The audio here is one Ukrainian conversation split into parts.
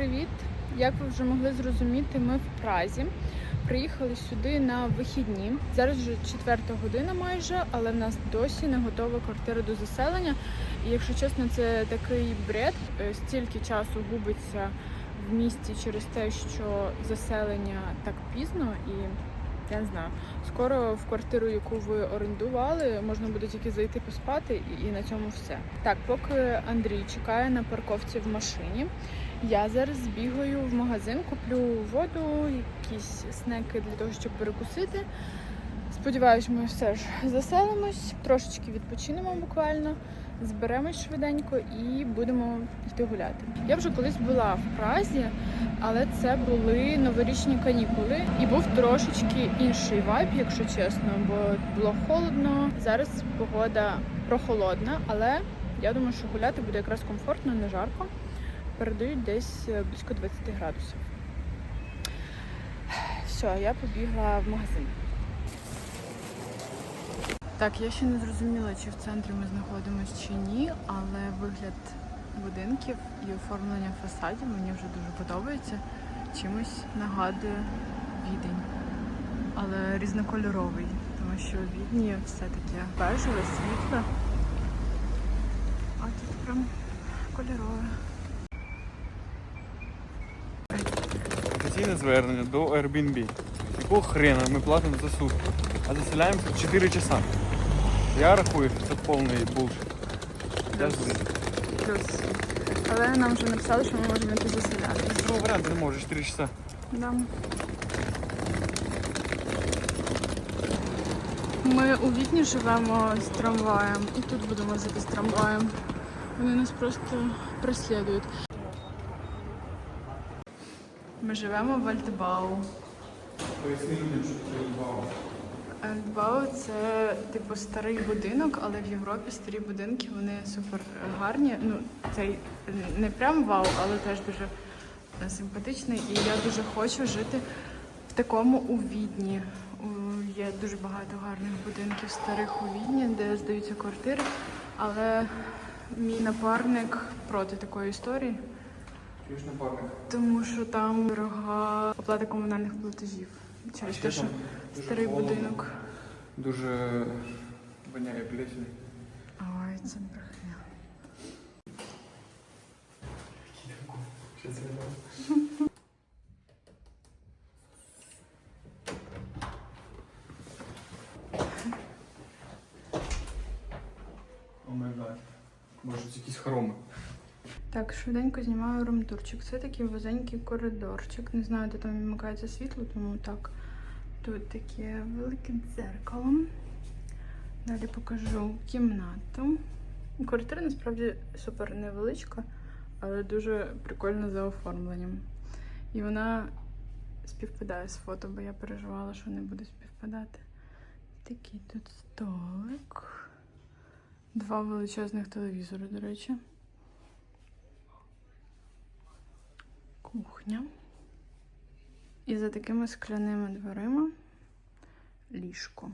Привіт! Як ви вже могли зрозуміти, ми в Празі. Приїхали сюди на вихідні. Зараз вже четверта година майже, але в нас досі не готова квартира до заселення. І якщо чесно, це такий бред. Е, Стільки часу губиться в місті через те, що заселення так пізно і. Я знаю, скоро в квартиру, яку ви орендували, можна буде тільки зайти поспати, і, і на цьому все. Так, поки Андрій чекає на парковці в машині, я зараз збігаю в магазин, куплю воду, якісь снеки для того, щоб перекусити. Сподіваюсь, ми все ж заселимось, трошечки відпочинемо буквально, зберемось швиденько і будемо йти гуляти. Я вже колись була в Празі, але це були новорічні канікули, і був трошечки інший вайб, якщо чесно, бо було холодно. Зараз погода прохолодна, але я думаю, що гуляти буде якраз комфортно, не жарко. Передають десь е, близько 20 градусів. Все, я побігла в магазин. Так, я ще не зрозуміла, чи в центрі ми знаходимося чи ні, але вигляд будинків і оформлення фасадів мені вже дуже подобається. Чимось нагадує відень, але різнокольоровий, тому що відні все таке бежеве, світле, а тут прям кольорове. Офіційне звернення до Airbnb. Якого хрена ми платимо за сутки, а заселяємося в 4 часа. Я рахую, що це повний булшит. Я. Плюс. Але нам вже написали, що ми можемо йти заселяти. Другого варіанту не можеш 4 часа. Да. Ми у Відні живемо з трамваєм і тут будемо жити з трамваєм. Вони нас просто преслідують. Ми живемо в Альтбау. Поясни людям, що це відбувало. Альтбау це типу старий будинок, але в Європі старі будинки вони супер гарні. Ну, цей не прям вау, але теж дуже е, симпатичний. І я дуже хочу жити в такому у Відні. Є дуже багато гарних будинків старих у Відні, де здаються квартири. Але мій напарник проти такої історії, тому що там дорога оплата комунальних платежів. Через те, що Дуже старий холодно. будинок. Дуже воняє плесень. Ой, це брехня. О май гад. Може, це якісь хроми. Так, швиденько знімаю румтурчик. Це такий вузенький коридорчик. Не знаю, де там вимикається світло, тому так. Тут таке велике дзеркало. Далі покажу кімнату. Квартира насправді супер невеличка, але дуже прикольно за оформленням. І вона співпадає з фото, бо я переживала, що не буде співпадати. Такий тут столик. Два величезних телевізори, до речі. Кухня. І за такими скляними дверима ліжко.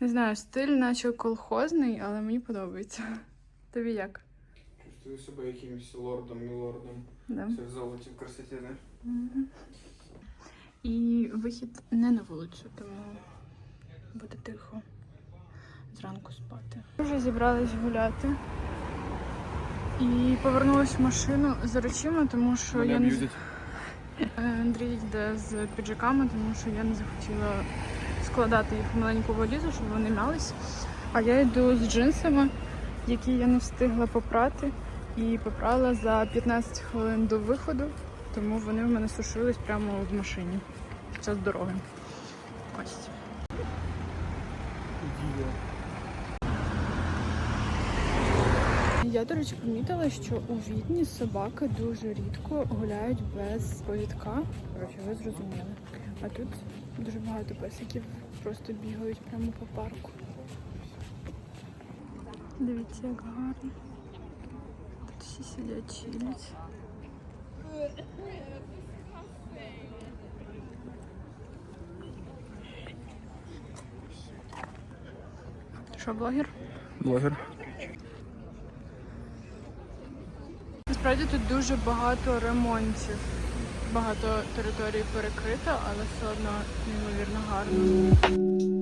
Не знаю, стиль наче колхозний, але мені подобається. Тобі як? Чувствую себе якимось лордом, мілордом. Да. Все в золоті, в красоті, знаєш? Мгм. І вихід не на вулицю, тому буде тихо зранку спати. Вже зібрались гуляти. І повернулась в машину з речима, тому що Мене я не. Е, Андрій йде з піджаками, тому що я не захотіла складати їх в маленьку валізу, щоб вони мялись. А я йду з джинсами, які я не встигла попрати. І попрала за 15 хвилин до виходу, тому вони в мене сушились прямо в машині під час дороги. Ось. Я, до речі, помітила, що у Відні собаки дуже рідко гуляють без повідка. Коротше, ви зрозуміли. А тут дуже багато песиків просто бігають прямо по парку. Дивіться, як гарно. Тут всі сидять чилять. Що, блогер? Блогер. Насправді тут дуже багато ремонтів. Багато територій перекрито, але все одно неймовірно гарно.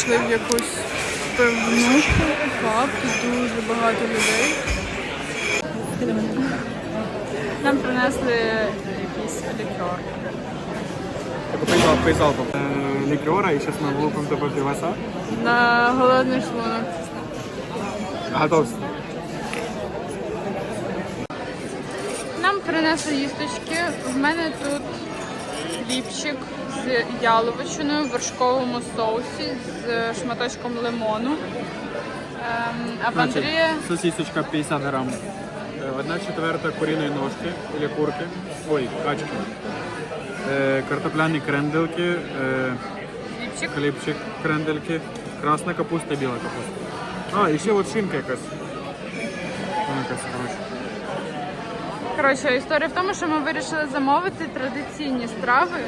Прийшли в якусь паб, тут дуже багато людей. Нам принесли якийсь лікер. Поїхав, поїхав. Лікера, і зараз ми влупимо тебе піваса. На голодний шлунок. Готов. Нам принесли їсточки. В мене тут хлібчик з яловичиною в вершковому соусі з шматочком лимону. Ем, а в Андрія Сосисочка 50 грам. Е, Одна четверта куриної ножки или курки. Ой, качки. Е, Картопляні крендельки, е, хлібчик. хлібчик крендельки, красна капуста, біла капуста. А, і ще от шинка якась. Вона якась, коротше. Коротше, історія в тому, що ми вирішили замовити традиційні страви,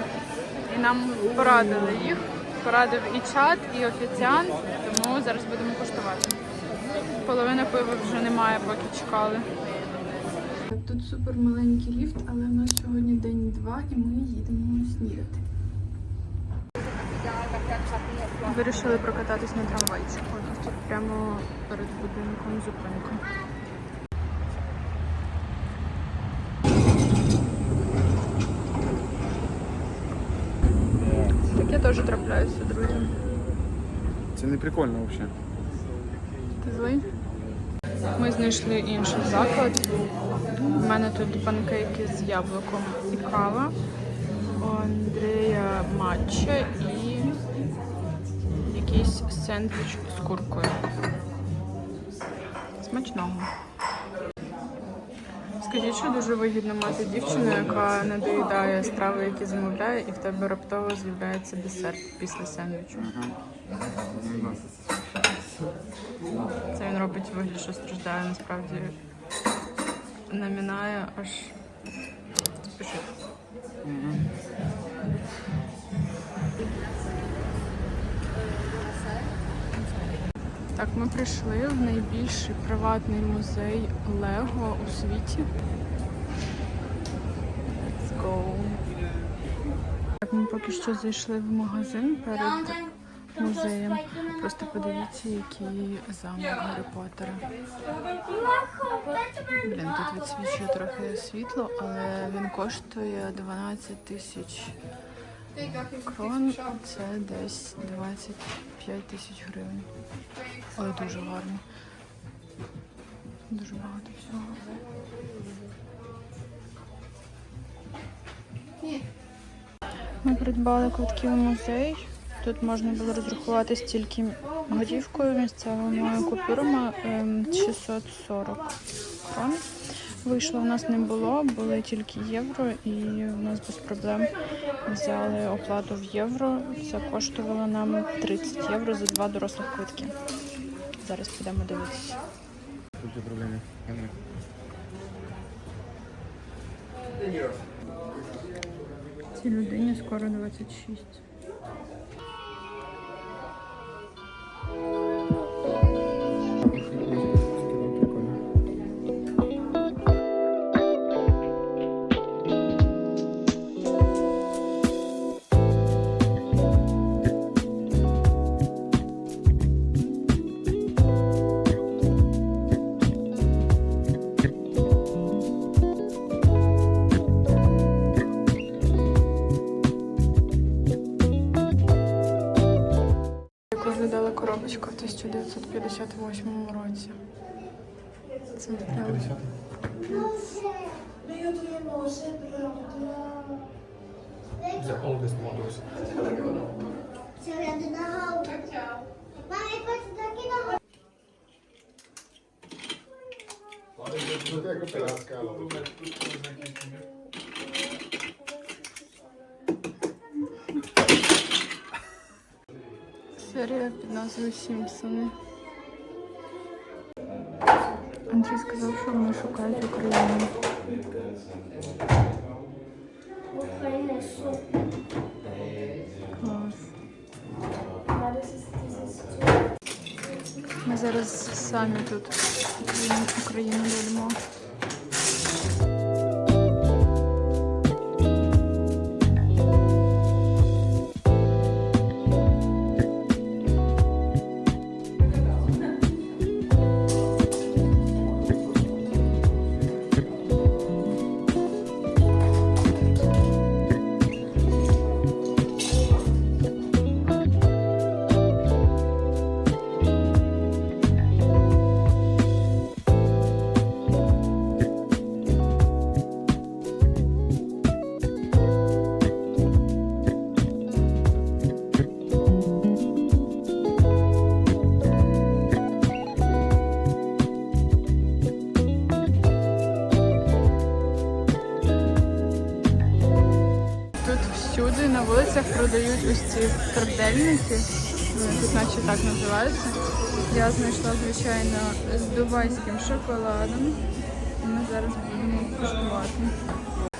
і нам порадили їх. Порадив і чат, і офіціант, тому зараз будемо куштувати. Половини пива вже немає, поки чекали. Тут супер маленький ліфт, але в нас сьогодні день два і ми їдемо снідати. Вирішили прокататись на трамвайчику. Тут прямо перед будинком зупинка. Таке теж трапляється, друзі. Це не прикольно взагалі. Ти злий? Ми знайшли інший заклад. У мене тут панкейки з яблуком і кава. У Андрія матча і якийсь сендвіч з куркою. Смачного. Скажіть, що дуже вигідно мати дівчину, яка не доїдає страви, які замовляє, і в тебе раптово з'являється десерт після сендвічу. Це він робить вигляд, що страждає, насправді намінає аж спішить. Так, ми прийшли в найбільший приватний музей Лего у світі. Let's go. Так, ми поки що зайшли в магазин перед музеєм. Просто подивіться, який замок Гаррі Поттера. Блін, тут відсвічує трохи світло, але він коштує 12 тисяч крон. Це десь 25 тисяч гривень. Але дуже гарно. Дуже багато всього. Ми придбали квитки в музей. Тут можна було розрахуватись тільки готівкою, місцевими купюрами ем, 640 крон. Вийшло в нас не було, були тільки євро, і в нас без проблем взяли оплату в євро. Це коштувало нам 30 євро за два дорослих квитки. Зараз підемо дивитися. Тут проблеми. Цій людині скоро 26. Коробочка в 1958 році. Це прям The oldest models. Biblioteca серія під назвою Сімпсони. Андрій сказав, що вони шукають Україну. Клас. Ми зараз самі тут Україну будемо. Ці. Вони тут наче так називаються. Я знайшла, звичайно, з дубайським шоколадом. Ми зараз будемо куштувати.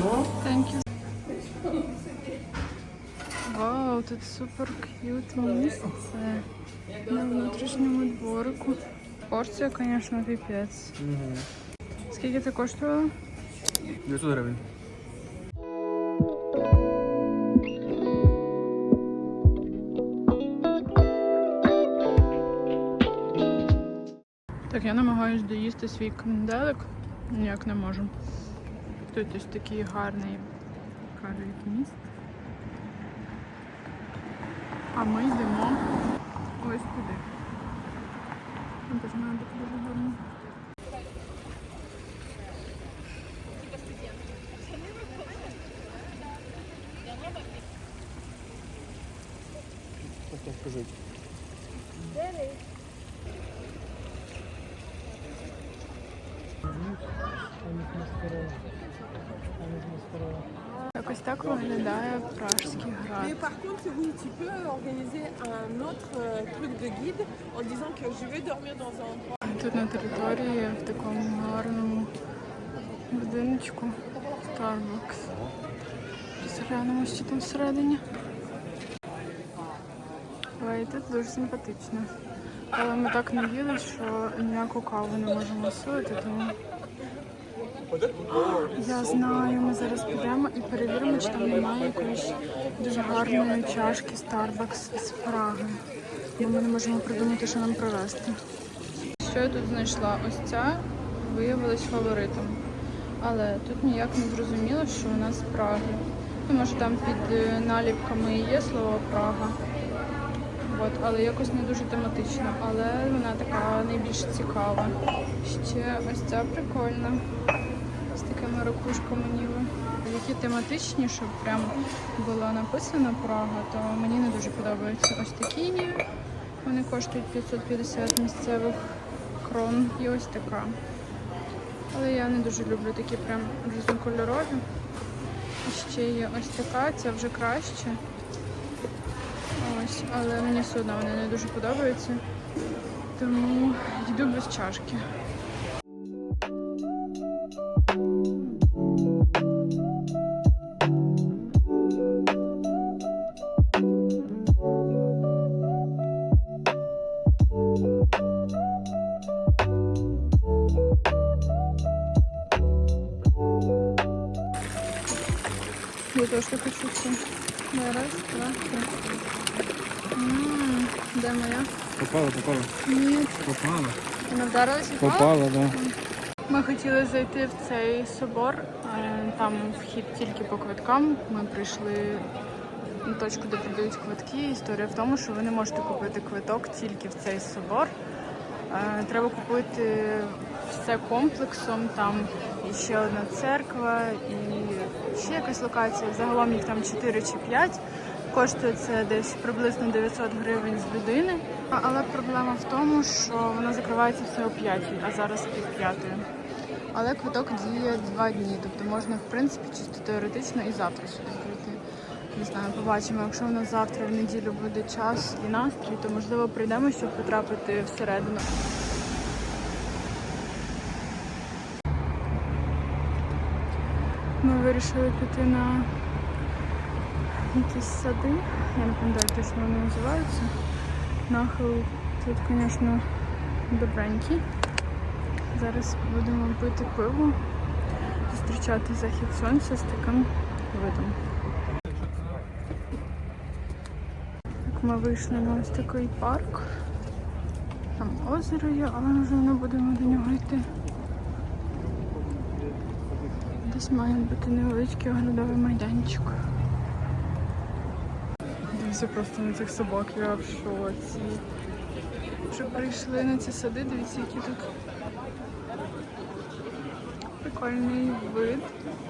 Thank you. Вау, тут супер к'ют місце на внутрішньому дворику. Порція, звісно, піпець. Скільки це коштувало? 900 гривень. Так, я намагаюсь доїсти свій кренделик. Ніяк не можу. Тут ось такий гарний кажуть міст. А ми йдемо ось туди. Там теж має бути дуже гарно. Так скажіть. Якось так виглядає пражський град. Mais par contre, oui, tu peux organiser un autre euh, truc de guide en disant que je vais dormir dans un endroit. Тут на території в такому гарному будиночку Starbucks. Зараз глянемо, що там всередині. Ой, тут дуже симпатично. Але ми так не їли, що ніяку каву не можемо освоїти, тому. Я знаю, ми зараз підемо і перевіримо, чи там немає якоїсь дуже гарної чашки Starbucks з Праги. Бо ми не можемо придумати, що нам привезти. Що я тут знайшла? Ось ця виявилась фаворитом. Але тут ніяк не зрозуміло, що вона з Праги. Ну, може там під е, наліпками і є слово Прага. От, але якось не дуже тематична. Але вона така найбільш цікава. Ще ось ця прикольна. Ракушками ніби. Які тематичні, щоб прям було написано Прага, то мені не дуже подобаються. Ось такі. Вони коштують 550 місцевих крон і ось така. Але я не дуже люблю такі прям різнокольорові. І ще є ось така, ця вже краще. Ось, але мені все одно вони не дуже подобаються. Тому йду без чашки. Вона вдарилася. Попала, да. Ми хотіли зайти в цей собор. е, Там вхід тільки по квиткам. Ми прийшли на точку, де продають квитки. Історія в тому, що ви не можете купити квиток тільки в цей собор. Е, Треба купити все комплексом. Там і ще одна церква, і ще якась локація. Загалом їх там 4 чи 5. Коштує це десь приблизно 900 гривень з людини. Але проблема в тому, що воно закривається все о 5, а зараз пів п'ятої. Але квиток діє два дні, тобто можна в принципі чисто теоретично і завтра сюди прийти. Не знаю, побачимо. Якщо у нас завтра в неділю буде час і настрій, то можливо прийдемо, щоб потрапити всередину. Ми вирішили піти на якісь сади. Я не пам'ятаю точно вони називаються. Нахил тут, звісно, добренький. Зараз будемо пити пиво, зустрічати захід сонця з таким видом. Так, ми вийшли на ось такий парк. Там озеро є, але ми вже не будемо до нього йти. Десь має бути невеличкий оглядовий майданчик. Дивіться просто на цих собак, я в шоці. Вже прийшли на ці сади, дивіться, які тут прикольний вид.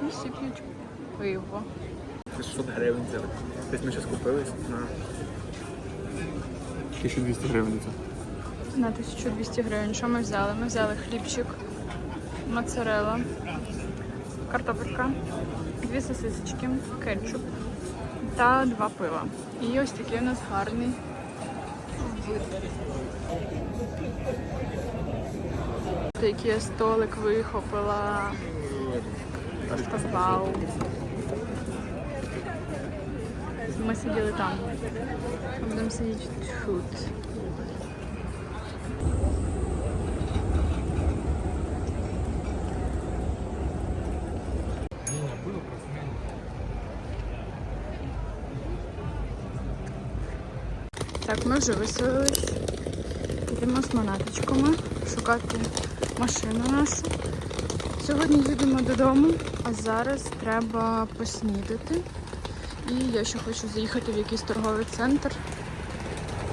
І всі п'ють пиво. 600 гривень взяли. Десь ми зараз купились на 1200 гривень це. На 1200 гривень. Що ми взяли? Ми взяли хлібчик, моцарелла, картопелька, дві сосисочки, кетчуп та два пива. І ось такий у нас гарний вид. Який я столик вихопила. Просто. Ми сиділи там. Будемо сидіти тут. Вже виселились. Йдемо з монеточками шукати машину нашу. Сьогодні їдемо додому, а зараз треба поснідати. І я ще хочу заїхати в якийсь торговий центр,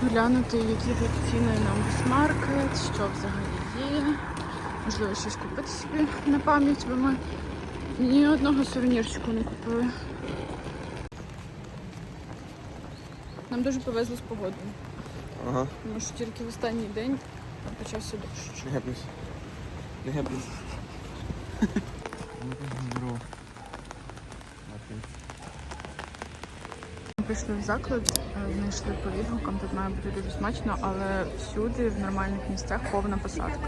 глянути, які тут ціни на бусмаркет, що взагалі є. Можливо, щось купити собі на пам'ять, бо ми ні одного сувенірчику не купили. Нам дуже повезло з погодою, Ага, тому що тільки в останній день почався дощ. не гепнись. Не гепнись. Здорово. Прийшли в заклад, е, знайшли по відгукам, тут має бути дуже смачно, але всюди в нормальних місцях повна посадка.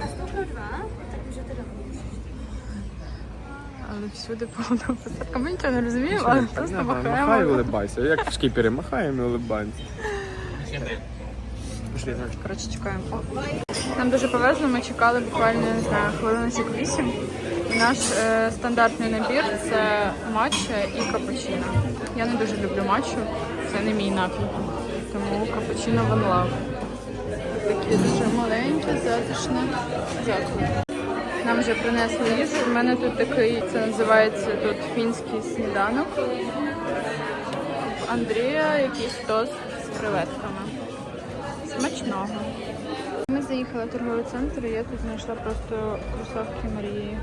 Але всюди повна посадка. Ми нічого не розуміємо, але просто Махай махаємо. улибайся. Як шкіпери, махаємо і улибаємося. Пішли, значить. Коротше, чекаємо. Нам дуже повезло, ми чекали буквально не знаю, хвилиночок вісім. Наш е, стандартний набір це матча і капучино. Я не дуже люблю матчу, це не мій напій. Тому капучино love. Такі дуже маленькі, затишні. Дякую. Нам вже принесли їжу. У мене тут такий, це називається тут фінський сніданок. Андрія якийсь тост з креветками. Смачного. Ми заїхали в торговий центр, і я тут знайшла просто кросовки Марії.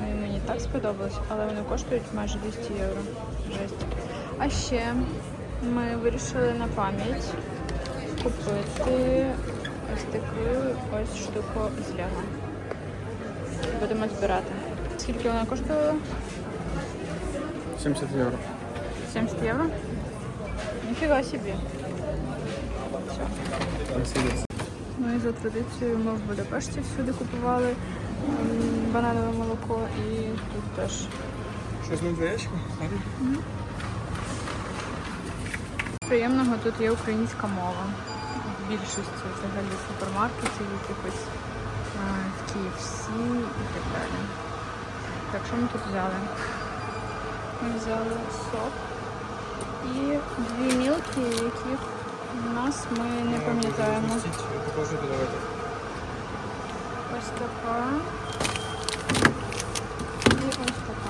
Вони мені так сподобались, але вони коштують майже 200 євро. Жесть. А ще ми вирішили на пам'ять купити ось таку ось штуку з Лего. Будемо збирати. Скільки вона коштувала? 70 євро. 70 євро? Ніфіга собі. Ну і за традицією ми в Будапешті всюди купували бананове молоко і тут теж. Щось на двоєчку? Приємного тут є українська мова. В більшості взагалі супермаркетів якихось в KFC і так далі. Так, що ми тут взяли? Ми взяли сок і дві мілки, які у нас ми не пам'ятаємо. Ось така. І ось така.